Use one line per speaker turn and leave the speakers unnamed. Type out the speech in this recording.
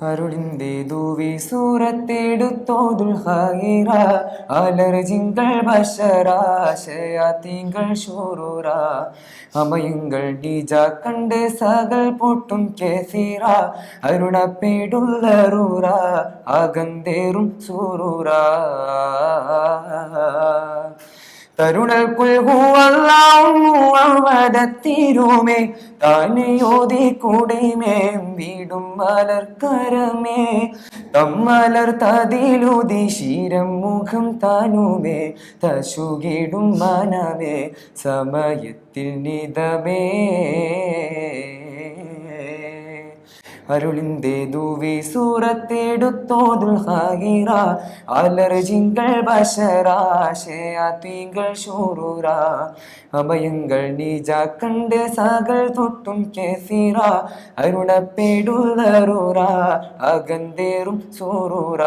അരുളിന്റെ ദൂവി സൂറത്തെടുത്തോതുൽ ഹൈറ അലർജിങ്കൾ ബഷറാശയാത്തിങ്കൾ ഷൂറൂറ അമയുങ്കൾ നീജ കണ്ട് സകൽ പൊട്ടും കേസീറ അരുണപ്പേടുള്ളറൂറ അകന്തേറും സൂറൂറ. തരുണൽ പുൽഹുവല്ലാവതത്തിരുമേ താനയോതി കൂടിമേ വീടും മലർക്കരമേ. തമ്മലർ തതിലുതി ശീരം മുഖം താനുമേ തശുകിടും മനമേ സമയത്തിൽ നിതമേ അരുളിന്റെ ദൂവി സൂറത്തെടുത്തോതുൽ ഹാഹിറ അലർജിങ്കൾ ബഷറാശയാത്തിങ്കൾ ഷൂറൂറ അഭയങ്ങൾ നീജ കണ്ട് സകൾ തൊട്ടും കേസീറ അരുണപ്പേടുള്ളറൂറ അകന്തേറും സൂറൂറ